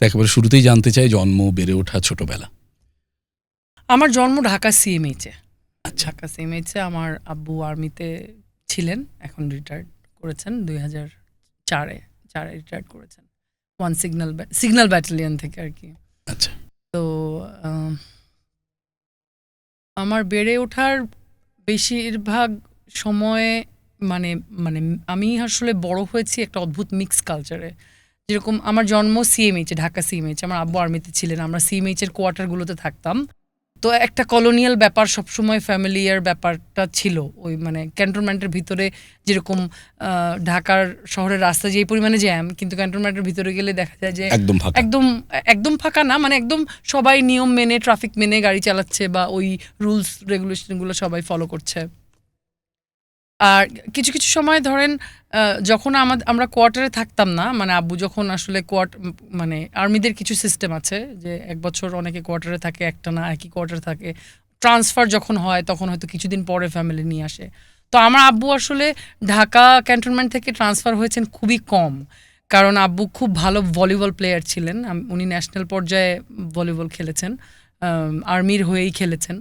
একেবারে শুরুতেই জানতে চাই জন্ম বেড়ে ওঠা ছোটবেলা। আমার জন্ম ঢাকা সিএমএইচে আচ্ছা। ঢাকা সিএমএইচে আমার আব্বু আর্মিতে ছিলেন এখন রিটায়ার্ড করেছেন দুই হাজার চারে চারে রিটায়ার্ড করেছেন। ওয়ান সিগন্যাল সিগন্যাল ব্যাটালিয়ন থেকে আর কি। আচ্ছা। তো আমার বেড়ে ওঠার বেশিরভাগ সময়ে মানে মানে আমি আসলে বড় হয়েছি একটা অদ্ভুত মিক্স কালচারে যেরকম আমার জন্ম সিএমএইচে ঢাকা সিএমএইচ আমার আব্বু আর্মিতে ছিলেন আমরা সিএমএইচের কোয়ার্টারগুলোতে থাকতাম। তো একটা কলোনিয়াল ব্যাপার সবসময় ফ্যামিলিয়ার ব্যাপারটা ছিল ওই মানে ক্যান্টনমেন্টের ভিতরে যেরকম ঢাকার শহরের রাস্তা যেই পরিমাণে জ্যাম কিন্তু ক্যান্টনমেন্টের ভিতরে গেলে দেখা যায় যে একদম একদম একদম ফাঁকা না মানে একদম সবাই নিয়ম মেনে ট্রাফিক মেনে গাড়ি চালাচ্ছে বা ওই রুলস রেগুলেশনগুলো সবাই ফলো করছে। আর কিছু কিছু সময় ধরেন যখন আমাদের আমরা কোয়ার্টারে থাকতাম না মানে আব্বু যখন আসলে কোয়ার্ট মানে আর্মিদের কিছু সিস্টেম আছে যে এক বছর অনেকে কোয়ার্টারে থাকে, একটা না একই কোয়ার্টারে থাকে, ট্রান্সফার যখন হয় তখন হয়তো কিছুদিন পরে ফ্যামিলি নিয়ে আসে। তো আমার আব্বু আসলে ঢাকা ক্যান্টনমেন্ট থেকে ট্রান্সফার হয়েছেন খুবই কম, কারণ আব্বু খুব ভালো ভলিবল প্লেয়ার ছিলেন উনি ন্যাশনাল পর্যায়ে ভলিবল খেলেছেন আর্মির হয়েই খেলেছেন।